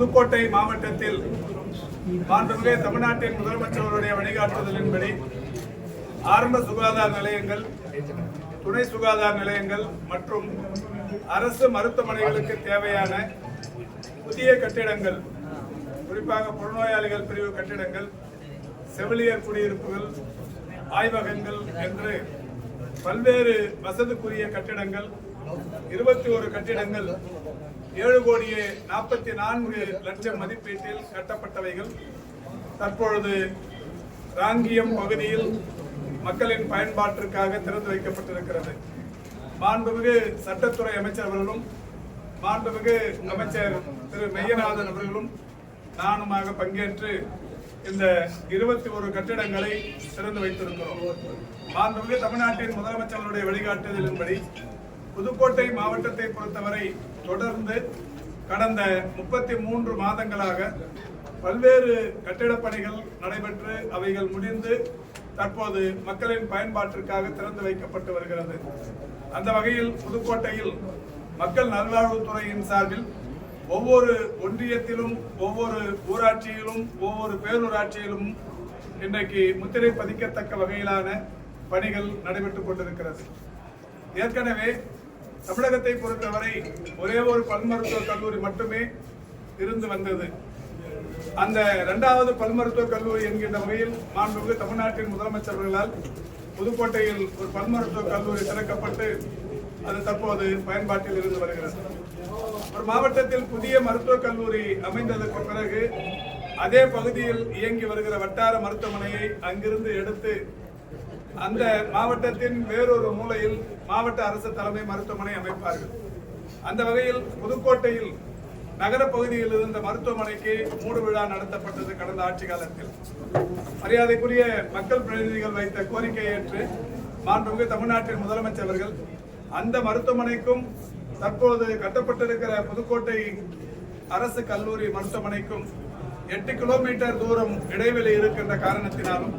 புதுக்கோட்டை மாவட்டத்தில் மாண்புமிகு தமிழ்நாட்டின் முதலமைச்சருடைய வழிகாட்டுதலின்படி ஆரம்ப சுகாதார நிலையங்கள் துணை சுகாதார நிலையங்கள் மற்றும் அரசு மருத்துவமனைகளுக்கு தேவையான புதிய கட்டிடங்கள் குறிப்பாக புறநோயாளிகள் பிரிவு கட்டிடங்கள் செவிலியர் குடியிருப்புகள் ஆய்வகங்கள் என்று பல்வேறு வசதிக்குரிய கட்டிடங்கள் இருபத்தி ஒரு கட்டிடங்கள் ஏழு கோடியே நாற்பத்தி நான்கு லட்சம் மதிப்பீட்டில் கட்டப்பட்டவைகள் தற்பொழுது ராங்கியம் பகுதியில் மக்களின் பயன்பாட்டிற்காக திறந்து வைக்கப்பட்டிருக்கிறது. மாண்புமிகு சட்டத்துறை அமைச்சர் அவர்களும் மாண்புமிகு அமைச்சர் திரு மெய்யநாதன் அவர்களும் நானுமாக பங்கேற்று இந்த இருபத்தி ஒரு கட்டிடங்களை திறந்து வைத்திருக்கிறோம். மாண்புமிகு தமிழ்நாட்டின் முதலமைச்சர்களுடைய வழிகாட்டுதலின்படி புதுக்கோட்டை மாவட்டத்தை பொறுத்தவரை தொடர்ந்து கடந்த முப்பத்தி மூன்று மாதங்களாக பல்வேறு கட்டிடப் பணிகள் நடைபெற்று அவைகள் முடிந்து தற்போது மக்களின் பயன்பாட்டிற்காக திறந்து வைக்கப்பட்டு வருகிறது. அந்த வகையில் புதுக்கோட்டையில் மக்கள் நல்வாழ்வுத்துறையின் சார்பில் ஒவ்வொரு ஒன்றியத்திலும் ஒவ்வொரு ஊராட்சியிலும் ஒவ்வொரு பேரூராட்சியிலும் இன்றைக்கு முத்திரை பதிக்கத்தக்க வகையிலான பணிகள் நடைபெற்றுக் கொண்டிருக்கிறது. ஏற்கனவே தமிழகத்தை பொறுத்தவரை ஒரே ஒரு பல் மருத்துவக் கல்லூரி மட்டுமே இருந்து வந்தது. அந்த இரண்டாவது பல் மருத்துவக் கல்லூரி என்கின்ற வகையில் மாண்புமிகு தமிழ்நாட்டின் முதலமைச்சர்களால் புதுக்கோட்டையில் ஒரு பல் மருத்துவக் கல்லூரி திறக்கப்பட்டு அது தற்போது பயன்பாட்டில் இருந்து வருகிறது. ஒரு மாவட்டத்தில் புதிய மருத்துவக் கல்லூரி அமைந்ததற்கு பிறகு அதே பகுதியில் இயங்கி வருகிற வட்டார மருத்துவமனையை அங்கிருந்து எடுத்து அந்த மாவட்டத்தின் வேறொரு மூலையில் மாவட்ட அரசு தலைமை மருத்துவமனை அமைப்பார்கள். அந்த வகையில் புதுக்கோட்டையில் நகர பகுதியில் இருந்த மருத்துவமனைக்கு மூடு விழா நடத்தப்பட்டது கடந்த ஆட்சி காலத்தில். மரியாதைக்குரிய மக்கள் பிரதிநிதிகள் வைத்த கோரிக்கையை ஏற்று மாண்புமிகு தமிழ்நாட்டின் முதலமைச்சர் அவர்கள் அந்த மருத்துவமனைக்கும் தற்போது கட்டப்பட்டிருக்கிற புதுக்கோட்டை அரசு கல்லூரி மருத்துவமனைக்கும் எட்டு கிலோமீட்டர் தூரம் இடைவெளி இருக்கின்ற காரணத்தினாலும்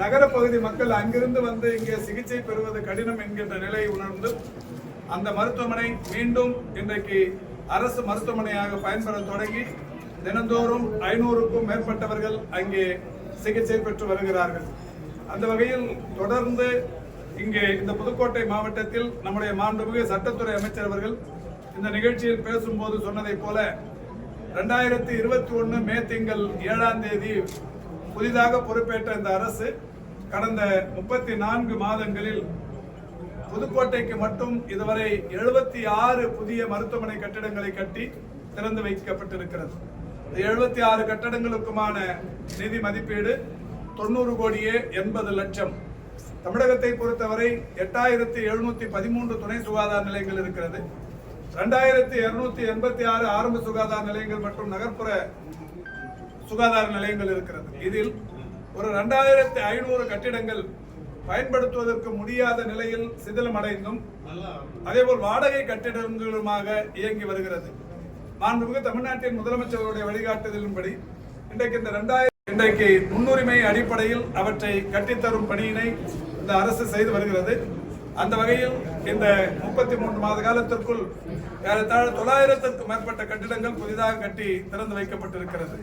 நகர பகுதி மக்கள் அங்கிருந்து வந்து இங்கே சிகிச்சை பெறுவது கடினம் என்கின்ற நிலையை உணர்ந்து அந்த மருத்துவமனை மீண்டும் இன்றைக்கு அரசு மருத்துவமனையாக பயன்பெற தொடங்கி தினந்தோறும் ஐநூறுக்கும் மேற்பட்டவர்கள் அங்கே சிகிச்சை பெற்று வருகிறார்கள். அந்த வகையில் தொடர்ந்து இங்கே இந்த புதுக்கோட்டை மாவட்டத்தில் நம்முடைய மாண்புமிகு சட்டத்துறை அமைச்சர் அவர்கள் இந்த நிகழ்ச்சியில் பேசும்போது சொன்னதைப் போல ரெண்டாயிரத்தி இருபத்தி ஒன்று மே திங்கள் ஏழாம் தேதி புதிதாக பொறுப்பேற்ற இந்த அரசு கடந்த முப்பத்தி நான்கு மாதங்களில் புதுக்கோட்டைக்கு மட்டும் இதுவரை எழுபத்தி ஆறு புதிய மருத்துவமனை கட்டிடங்களை கட்டி திறந்து வைக்கப்பட்டிருக்கிறது. எழுபத்தி ஆறு கட்டடங்களுக்குமான நிதி மதிப்பீடு தொண்ணூறு கோடியே எண்பது லட்சம். தமிழகத்தை பொறுத்தவரை எட்டாயிரத்தி எழுநூத்தி பதிமூன்று துணை சுகாதார நிலையங்கள் இருக்கிறது. ரெண்டாயிரத்தி இருநூத்தி எண்பத்தி ஆறு ஆரம்ப சுகாதார நிலையங்கள் மற்றும் நகர்ப்புற சுகாதார நிலையங்கள் இருக்கிறது. இதில் ஒரு ரெண்டாயிரத்தி ஐநூறு கட்டிடங்கள் பயன்படுத்துவதற்கு முடியாத நிலையில் சிதிலமடைந்தும் அதேபோல் வாடகை கட்டிடங்களுமாக இயங்கி வருகிறது. மாண்புமிகு தமிழ்நாட்டின் முதலமைச்சர்களுடைய வழிகாட்டுதலின்படி இன்றைக்கு இந்த ரெண்டாயிரம் இன்றைக்கு முன்னுரிமை அடிப்படையில் அவற்றை கட்டித்தரும் பணியினை இந்த அரசு செய்து வருகிறது. அந்த வகையில் இந்த முப்பத்தி மூன்று மாத காலத்திற்குள் ஏறத்தாழ தொள்ளாயிரத்திற்கும் மேற்பட்ட கட்டிடங்கள் புதிதாக கட்டி திறந்து வைக்கப்பட்டிருக்கிறது.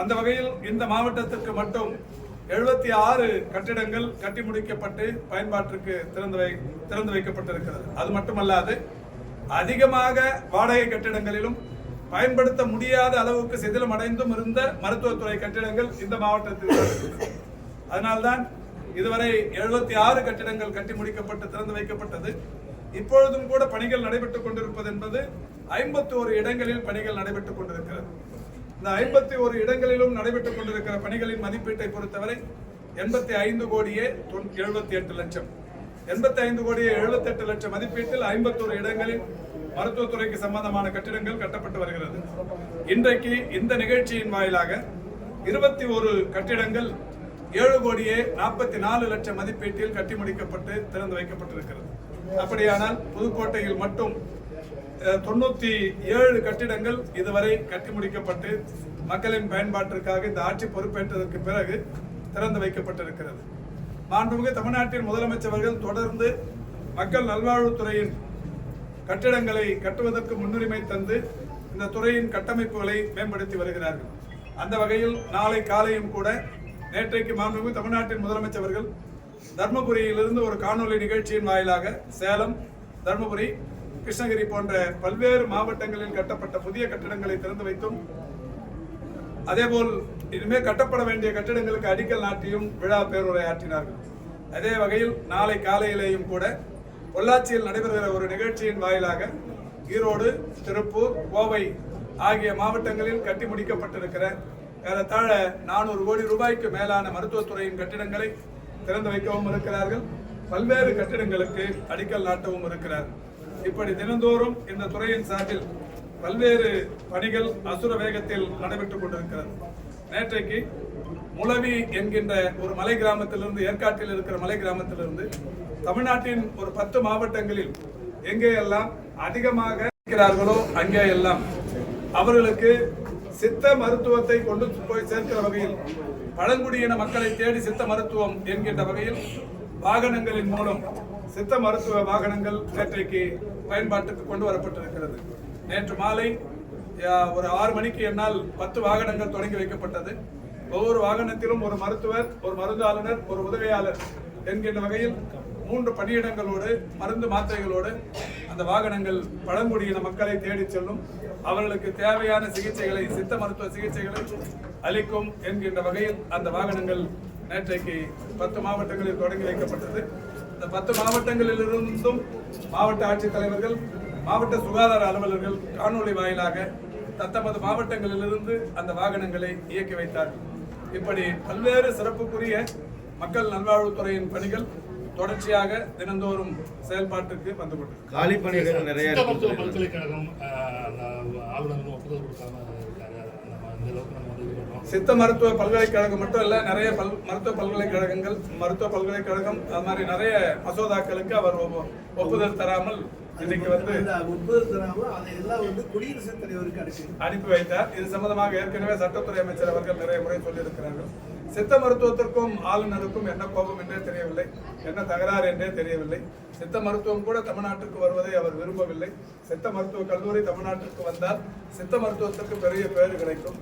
அந்த வகையில் இந்த மாவட்டத்திற்கு மட்டும் எழுபத்தி ஆறு கட்டிடங்கள் கட்டி முடிக்கப்பட்டு பயன்பாட்டிற்கு திறந்து வை திறந்து வைக்கப்பட்டிருக்கிறது. அது மட்டுமல்லாது அதிகமாக வாடகை கட்டிடங்களிலும் பயன்படுத்த முடியாத அளவுக்கு சிதிலம் அடைந்தும் இருந்த மருத்துவத்துறை கட்டிடங்கள் இந்த மாவட்டத்தில் அதனால்தான் இதுவரை எழுபத்தி ஆறு கட்டிடங்கள் கட்டி முடிக்கப்பட்டு திறந்து வைக்கப்பட்டது. இப்பொழுதும் கூட பணிகள் நடைபெற்றுக் கொண்டிருப்பது என்பது ஐம்பத்தி ஒரு இடங்களில் பணிகள் நடைபெற்றுக் கொண்டிருக்கிறது. இந்த ஐம்பத்தி ஒரு இடங்களிலும் நடைபெற்றுக் கொண்டிருக்கிற பணிகளின் மதிப்பீட்டை பொறுத்தவரை எண்பத்தி ஐந்து கோடியே எழுபத்தி எட்டு லட்சம். எண்பத்தி ஐந்து கோடியே எழுபத்தி எட்டு லட்சம் மதிப்பீட்டில் ஐம்பத்தோரு இடங்களில் மருத்துவத்துறைக்கு சம்பந்தமான கட்டிடங்கள் கட்டப்பட்டு வருகிறது. இன்றைக்கு இந்த நிகழ்ச்சியின் வாயிலாக இருபத்தி ஒரு கட்டிடங்கள் ஏழு கோடியே நாற்பத்தி நாலு லட்சம் மதிப்பீட்டில் கட்டி முடிக்கப்பட்டு திறந்து வைக்கப்பட்டிருக்கிறது. அப்படியானால் புதுக்கோட்டையில் மட்டும் தொண்ணூற்றி ஏழு கட்டிடங்கள் இதுவரை கட்டி முடிக்கப்பட்டு மக்களின் பயன்பாட்டிற்காக இந்த ஆட்சி பொறுப்பேற்றதற்கு பிறகு திறந்து வைக்கப்பட்டிருக்கிறது. மாண்புமிகு தமிழ்நாட்டின் முதலமைச்சர்கள் தொடர்ந்து மக்கள் நல்வாழ்வுத்துறையின் கட்டிடங்களை கட்டுவதற்கு முன்னுரிமை தந்து இந்த துறையின் கட்டமைப்புகளை மேம்படுத்தி வருகிறார்கள். அந்த வகையில் நாளை காலையும் கூட நேற்றைக்கு மாண்புமிகு தமிழ்நாட்டின் முதலமைச்சர்கள் தர்மபுரியிலிருந்து ஒரு காணொளி நிகழ்ச்சியின் வாயிலாக சேலம் தர்மபுரி கிருஷ்ணகிரி போன்ற பல்வேறு மாவட்டங்களில் கட்டப்பட்ட புதிய கட்டிடங்களை திறந்து வைத்தும் அதேபோல் இனிமேல் கட்டப்பட வேண்டிய கட்டிடங்களுக்கு அடிக்கல் நாட்டியும் விழா பேருரையாற்றினார்கள். அதே வகையில் நாளை காலையிலேயும் கூட பொள்ளாச்சியில் நடைபெறுகிற ஒரு நிகழ்ச்சியின் வாயிலாக ஈரோடு திருப்பூர் கோவை ஆகிய மாவட்டங்களில் கட்டி முடிக்கப்பட்டிருக்கிற ஏறத்தாழ நானூறு கோடி ரூபாய்க்கு மேலான மருத்துவத்துறையின் கட்டிடங்களை திறந்து வைக்கவும் இருக்கிறார்கள். பல்வேறு கட்டிடங்களுக்கு அடிக்கல் நாட்டவும் இருக்கிறார் இப்படி தினந்தோறும் இந்த துறையின் சார்பில் பல்வேறு பணிகள் அசுர வேகத்தில் நடைபெற்றுக் கொண்டிருக்கிறது. நேற்றைக்கு முளவி என்கின்ற ஒரு மலை கிராமத்திலிருந்து ஏற்காட்டில் இருக்கிற மலை கிராமத்திலிருந்து தமிழ்நாட்டின் ஒரு பத்து மாவட்டங்களில் எங்கே எல்லாம் அதிகமாக இருக்கிறார்களோ அங்கே எல்லாம் அவர்களுக்கு சித்த மருத்துவத்தை கொண்டு போய் சேர்க்கிற வகையில் பழங்குடியின மக்களை தேடி சித்த மருத்துவம் என்கின்ற வகையில் வாகனங்களின் மூலம் சித்த மருத்துவ வாகனங்கள் நேற்றைக்கு பயன்பாட்டுக்கு கொண்டு வரப்பட்டிருக்கிறது. நேற்று மாலை ஒரு ஆறு மணிக்கு என்னால் பத்து வாகனங்கள் தொடங்கி வைக்கப்பட்டது. ஒவ்வொரு வாகனத்திலும் ஒரு மருத்துவர் ஒரு மருந்தாளுநர் ஒரு உதவியாளர் என்கின்ற வகையில் மூன்று பணியிடங்களோடு மருந்து மாத்திரைகளோடு அந்த வாகனங்கள் பழங்குடியின மக்களை தேடிச் செல்லும். அவர்களுக்கு தேவையான சிகிச்சைகளை சித்த மருத்துவ சிகிச்சைகளை அளிக்கும் என்கின்ற வகையில் அந்த வாகனங்கள் நேற்றைக்கு பத்து மாவட்டங்களில் தொடங்கி வைக்கப்பட்டது. இந்த பத்து மாவட்டங்களிலிருந்தும் மாவட்ட ஆட்சித்தலைவர்கள் மாவட்ட சுகாதார அலுவலர்கள் காணொளி வாயிலாக தத்தமது மாவட்டங்களிலிருந்து அந்த வாகனங்களை இயக்கி வைத்தார்கள். இப்படி பல்வேறு சிறப்புக்குரிய மக்கள் நல்வாழ்வுத்துறையின் பணிகள் தொடர்ச்சியாக தினந்தோறும் செயல்பாட்டுக்கு வந்து கொண்டிருக்கிறது காலி பணிகள் நிறைய பல்கலைக்கழகம் ஆளுநர் ஒப்புதல் கொடுக்காம சித்த மருத்துவ பல்கலைக்கழகம் மட்டும் இல்ல நிறைய பல் மருத்துவ பல்கலைக்கழகங்கள் மருத்துவ பல்கலைக்கழகம் அது மாதிரி நிறைய மசோதாக்களுக்கு அவர் ஒப்பு- ஒப்புதல் தராமல் இன்னைக்கு வந்து அந்த ஒப்புதல் தராம அதையெல்லாம் வந்து குடியரசுத் தலைவருக்கு அனுப்பி அனுப்பி வைத்தார். இது சம்பந்தமாக ஏற்கனவே சட்டத்துறை அமைச்சர் அவர்கள் நிறைய முறை சொல்லியிருக்கிறார்கள். சித்த மருத்துவத்திற்கும் ஆளுநருக்கும் என்ன கோபம் என்றே தெரியவில்லை என்ன தகராறு என்றே தெரியவில்லை. சித்த மருத்துவம் கூட தமிழ்நாட்டுக்கு வருவதை அவர் விரும்பவில்லை. சித்த மருத்துவ கல்லூரி தமிழ்நாட்டிற்கு வந்தால் சித்த மருத்துவத்திற்கு பெரிய பேறு கிடைக்கும்.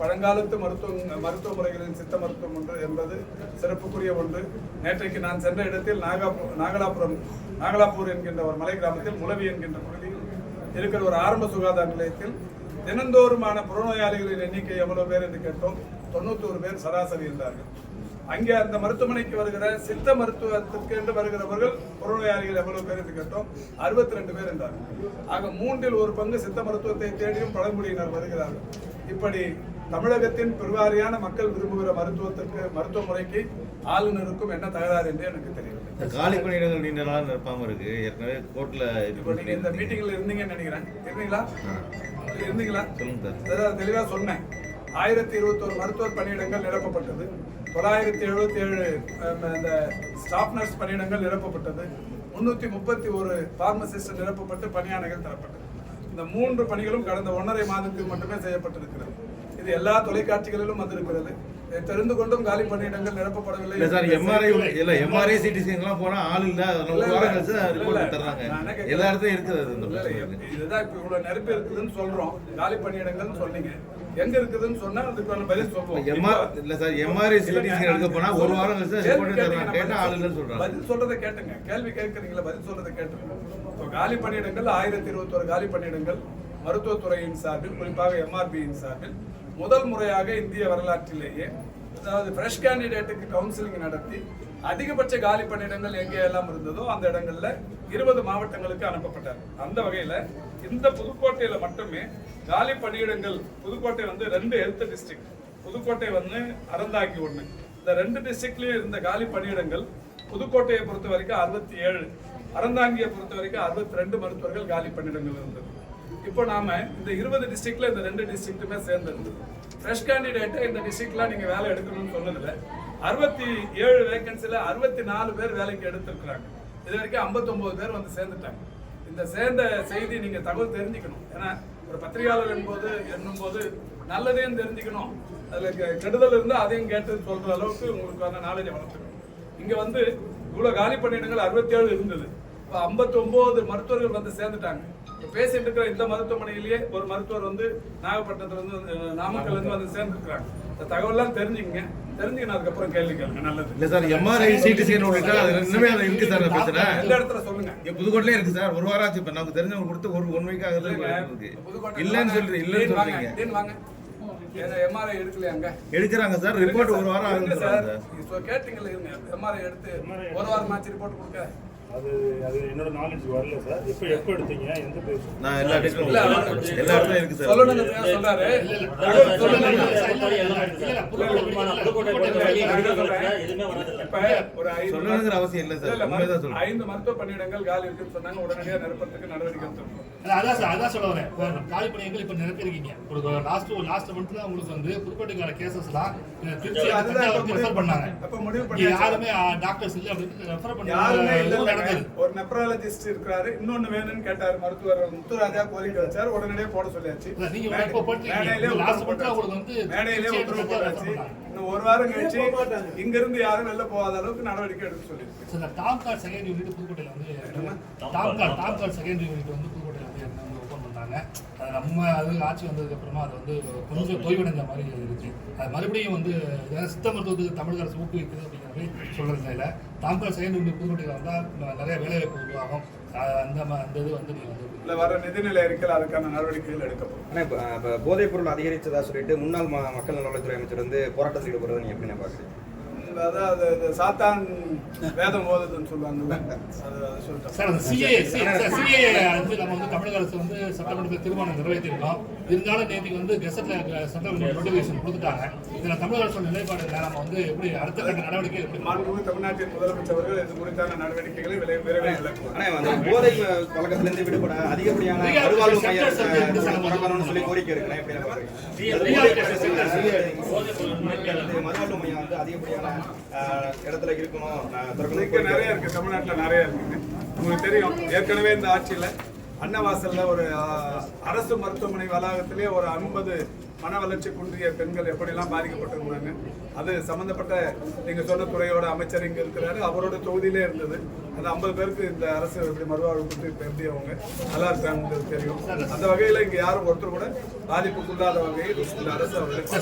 பழங்காலத்து மருத்துவ மருத்துவ முறைகளின் சித்த மருத்துவம் ஒன்று என்பது சிறப்புக்குரிய ஒன்று. நேற்றைக்கு நான் சென்ற இடத்தில் நாகாபுரம் நாகலாபுரம் நாகலாப்பூர் என்கின்ற ஒரு மலை கிராமத்தில் முளவி என்கின்ற பகுதியில் இருக்கிற ஒரு ஆரம்ப சுகாதார நிலையத்தில் தினந்தோறுமான புறநோயாளிகளின் எண்ணிக்கை எவ்வளவு பேர் என்று கேட்டோம். தொண்ணூத்தோரு பேர் சராசரி இருந்தார்கள். அங்கே அந்த மருத்துவமனைக்கு வருகிற சித்த மருத்துவத்திற்கு என்று வருகிறவர்கள் புறநோயாளிகள் எவ்வளவு பேர் என்று கேட்டோம். அறுபத்தி ரெண்டு பேர் இருந்தார்கள் ஆக மூன்றில் ஒரு பங்கு சித்த மருத்துவத்தை தேடியும் பழங்குடியினர் வருகிறார்கள். இப்படி தமிழகத்தின் பெருவாரியான மக்கள் விரும்புகிற மருத்துவத்திற்கு மருத்துவ முறைக்கு ஆளுநருக்கும் என்ன தகராறு என்று எனக்கு தெரியவில்லை. காலி பணியிடங்கள் நீண்ட நாள் நிரப்பாம இருக்கு. ஏற்கனவே கோர்ட்ல இது இப்போ நீங்க இந்த மீட்டிங்ல இருந்தீங்கன்னு நினைக்கிறேன். இருந்தீங்களா? இருந்தீங்களா? சொல்லுங்க சார். அதாவது தெளிவா சொன்னேன். ஆயிரத்தி இருபத்தோரு மருத்துவர் பணியிடங்கள் நிரப்பப்பட்டது. தொள்ளாயிரத்தி எழுபத்தி ஏழு இந்த ஸ்டாஃப் நர்ஸ் பணியிடங்கள் நிரப்பப்பட்டது. முன்னூத்தி முப்பத்தி ஒரு பார்மசிஸ்ட் நிரப்பப்பட்டு பணியாணைகள் தரப்பட்டது. இந்த மூன்று பணிகளும் கடந்த ஒன்றரை மாதத்தில் மட்டுமே செய்யப்பட்டிருக்கிறது. இது எல்லா தொலைக்காட்சிகளிலும் வந்திருக்கிறது. தெரிந்து கொண்டும் காலி பணியிடங்கள் நிரப்பப்படவில்லை. இல்ல சார் எம்ஆர்ஐ இல்ல எம்ஆர்ஐ சிடி ஸ்கேன்லாம் போனா ஆள் இல்ல. ஒரு. வாரம் கழிச்சு. ரிப்போர்ட் தர்றாங்க? எல்லா இடத்துலயும் இருக்குது. இதுதான் இப்ப இவ்வளவு நிரப்பி இருக்குதுன்னு சொல்றோம். காலி பணியிடங்கள்னு சொன்னீங்க. எங்க இருக்குதுன்னு சொன்னா அதுக்கான பதில் சொல்லுவோம். எம்ஆர் இல்ல சார் எம்ஆர்ஐ சிடி இல்லைங்க, ஸ்கேன் எடுக்க போனா ஒரு வாரம் கழிச்சு ரிப்போர்ட் தர்றாங்க. கேட்டா ஆள் இல்லைன்னு சொல்றாங்க. பதில் சொல்றதை கேட்டுங்க. கேள்வி கேட்கறீங்களா? பதில் சொல்றதை கேட்டுங்க இப்போ காலி பணியிடங்கள் ஆயிரத்தி இருபத்தோரு காலி பணியிடங்கள் மருத்துவத்துறையின் சார்பில் குறிப்பாக எம்ஆர்பியின் சார்பில் முதல் முறையாக இந்திய வரலாற்றிலேயே அதாவது ஃப்ரெஷ் கேண்டிடேட்டுக்கு கவுன்சிலிங் நடத்தி அதிகபட்ச காலி பணியிடங்கள் எங்கே எல்லாம் இருந்ததோ அந்த இடங்கள்ல இருபது மாவட்டங்களுக்கு அனுப்பப்பட்டார். அந்த வகையில இந்த புதுக்கோட்டையில மட்டுமே காலி பணியிடங்கள் புதுக்கோட்டை வந்து ரெண்டு ஹெல்த் டிஸ்ட்ரிக்ட் புதுக்கோட்டை வந்து அறந்தாங்கி ஒன்று இந்த ரெண்டு டிஸ்ட்ரிக்ட்லயும் இருந்த காலி பணியிடங்கள் புதுக்கோட்டையை பொறுத்த வரைக்கும் அறுபத்தி ஏழு அறந்தாங்கியை பொறுத்த வரைக்கும் அறுபத்தி ரெண்டு மருத்துவர்கள் காலி பணியிடங்கள் இருந்தது. இப்போ நாம இந்த இருபது டிஸ்ட்ரிக்ட்ல இந்த ரெண்டு டிஸ்ட்ரிக்ட்டுமே சேர்ந்துருந்தது ஃப்ரெஷ் கேண்டிடேட்டை இந்த டிஸ்ட்ரிக்ட்லாம் நீங்க வேலை எடுக்கணும்னு சொன்னதுல அறுபத்தி ஏழு வேகன்சில அறுபத்தி நாலு பேர் வேலைக்கு எடுத்திருக்கிறாங்க. இது வரைக்கும் 59 பேர் வந்து சேர்ந்துட்டாங்க. இந்த சேர்ந்த செய்தி நீங்க தகவல் தெரிஞ்சுக்கணும். ஏன்னா ஒரு பத்திரிகையாளர் என்பது என்னும்போது நல்லதையும் தெரிஞ்சுக்கணும். அதுல கெ- கெடுதல் இருந்தா அதையும் கேட்டு சொல்ற அளவுக்கு உங்களுக்கு அந்த நாலேஜை வளர்த்துக்கணும். இங்க வந்து இவ்வளவு காலி பணியிடங்கள் அறுபத்தி ஏழு இருந்தது. 59 மருத்துவர்கள் வந்து சேர்ந்துட்டாங்க. பேசிட்டு இருக்கிற இந்த மருத்துவமனையிலேயே ஒரு மருத்துவர் வந்து நாகப்பட்டினத்துல இருந்து வந்து, நாமக்கல்ல இருந்து வந்து சேர்ந்துருக்காங்க இந்த தகவல்லாம் தெரிஞ்சுக்கங்க. தெரிஞ்சுக்கணும் அதுக்கப்புறம் கேள்வி கேளுங்க. நல்லது. இல்ல சார் எம்ஆர்ஐ சிடி ஸ்கேன் விட்டுட்டா அது இன்னுமே அது இருக்கு சார் பிரச்சனை. இந்த இடத்துல சொல்லுங்க. இங்க புதுக்கோட்டையிலே இருக்கு சார் ஒரு வாரம் ஆச்சு. இப்ப நமக்கு தெரிஞ்சவங்க கொடுத்து ஒரு ஒன் வீக் ஆகுது. இல்லன்னு சொல்றீங்க இல்லன்னு சொல்றீங்க. வாங்க. எம்ஆர்ஐ எடுக்கலையா அங்க? எடுக்கிறாங்க சார் ரிப்போர்ட் ஒரு வாரம் ஆகுது சார். கேட்டீங்கல்ல இருங்க. எம்ஆர்ஐ எடுத்து ஒரு வாரம் ஆச்சு ரிப்போர்ட் கொடுக்க. அது அது என்னோட நாலேஜ் வரல சார் எப்போ எப்போ எடுத்தீங்க? எந்த நான் எல்லா எல்லா இடத்துலயும் இருக்கு சார் சொல்றாரு ஒரு ஐந்து சொல்லணுங்கிற அவசியம் இல்ல சார் இல்ல, இல்ல, உண்மைதான் சொல்றேன். ஐந்து மருத்துவ பணியிடங்கள் காலி இருக்குன்னு சொன்னாங்க. உடனடியா நிரப்பறதுக்கு நடவடிக்கை எடுத்திருக்கோம். அதான் சார் அதான் சொல்ல வரேன். காலி பணியங்கள் இப்போ நிரப்பியிருக்கீங்க. ஒரு லாஸ்ட் லாஸ்ட் மந்த்ல உங்களுக்கு வந்து புதுக்கோட்டைக்கான கேசஸ்லாம் திருச்சி ரெஃபர் பண்ணாங்க. அப்ப முடிவு பண்ணியாச்சு. யாருமே டாக்டர்ஸ் இல்லை அப்படின்னு ரெஃபர் பண்ண நடந்தது ஒரு நெப்ராலஜிஸ்ட் இருக்கிறாரு இன்னொன்னு வேணும்னு கேட்டாரு மருத்துவர் முத்துராஜா கோரிக்கை வச்சாரு உடனடியே போட சொல்லியாச்சு. மேடையிலே உத்தரவு போட்டாச்சு. இன்னும் ஒரு வாரம் கழிச்சு இங்க இருந்து யாரும் வெளில போகாத அளவுக்கு நடவடிக்கை எடுக்க இந்த டாப் கார்டு செகண்ட் யூனிட் புதுக்கோட்டையில் வந்து top card top card second unit வந்து பண்ணாங்க அது நம்ம அது ஆட்சி வந்ததுக்கு அப்புறமா அது வந்து கொஞ்சம் தொய்வடைஞ்ச மாதிரி இருக்கு அது மறுபடியும் வந்து சித்த மருத்துவத்துக்கு தமிழக அரசு ஊக்குவிக்குது அப்படிங்கிற மாதிரி சொல்றது இல்லை. கார்டு செகண்ட் யூனிட் புதுக்கோட்டையில் வந்தால் நிறைய வேலைவாய்ப்பு உருவாகும். அந்த அந்த இது வந்து நீங்கள் வந்து இல்ல வர நிதிநிலை அறிக்கையில் அதுக்கான நடவடிக்கைகள் எடுக்கப்படும். ஆனால் இப்போ போதைப் பொருள் அதிகரிச்சதா சொல்லிட்டு முன்னாள் மக்கள் நலத்துறை அமைச்சர் வந்து போராட்டத்தில் ஈடுபடுறதை நீங்கள் எப்படி பார்க்குறீங்க? இந்த அதாவது சாத்தான் வேதம் ஓதுதுன்னு சொல்லுவாங்கல்ல. அது அது சொல்லிட்டேன் சார் அந்த சிஏ சிஏ வந்து நம்ம வந்து தமிழக அரசு வந்து சட்டமன்றத்தில் தீர்மானம் நிறைவேற்றிருக்கோம் இருந்தாலும் நேற்றுக்கு வந்து கெசட்ல சட்டமன்ற நோட்டிஃபிகேஷன் கொடுத்துட்டாங்க. இதில் தமிழக அரசோட நிலைப்பாடு நம்ம வந்து எப்படி அடுத்த கட்ட நடவடிக்கை எப்படி? மாண்புமிகு தமிழ்நாட்டின் முதலமைச்சர் அவர்கள் இது குறித்தான நடவடிக்கைகளை விரை- விரைவில் விளக்குவார். ஆனால் அந்த போதை பழக்கத்திலிருந்து விடுபட அதிகப்படியான மையம் சொல்லி கோரிக்கை இருக்குன்னா எப்படி. மறுவாழ்வு மையம் வந்து அதிகப்படியான இடத்துல இருக்கணும் நிறைய இருக்கு தமிழ்நாட்டுல நிறைய இருக்குங்க உங்களுக்கு தெரியும் ஏற்கனவே இந்த ஆட்சியில அன்னவாசல்ல ஒரு அரசு மருத்துவமனை வளாகத்திலே ஒரு ஐம்பது மன வளர்ச்சி குன்றிய பெண்கள் எப்படிலாம் பாதிக்கப்பட்டிருந்தாங்க அது சம்பந்தப்பட்ட நீங்க சொன்ன துறையோட அமைச்சர் இங்க இருக்கிறாரு. அவரோட தொகுதியிலே இருந்தது. அந்த ஐம்பது பேருக்கு இந்த அரசு எப்படி மறுவாழ்வு கொடுத்து இப்ப எப்படி அவங்க நல்லா இருக்காங்க தெரியும். அந்த வகையில இங்க யாரும் ஒருத்தர் கூட பாதிப்புக்குள்ளாத வகையில் இந்த அரசு அவர்களுக்கு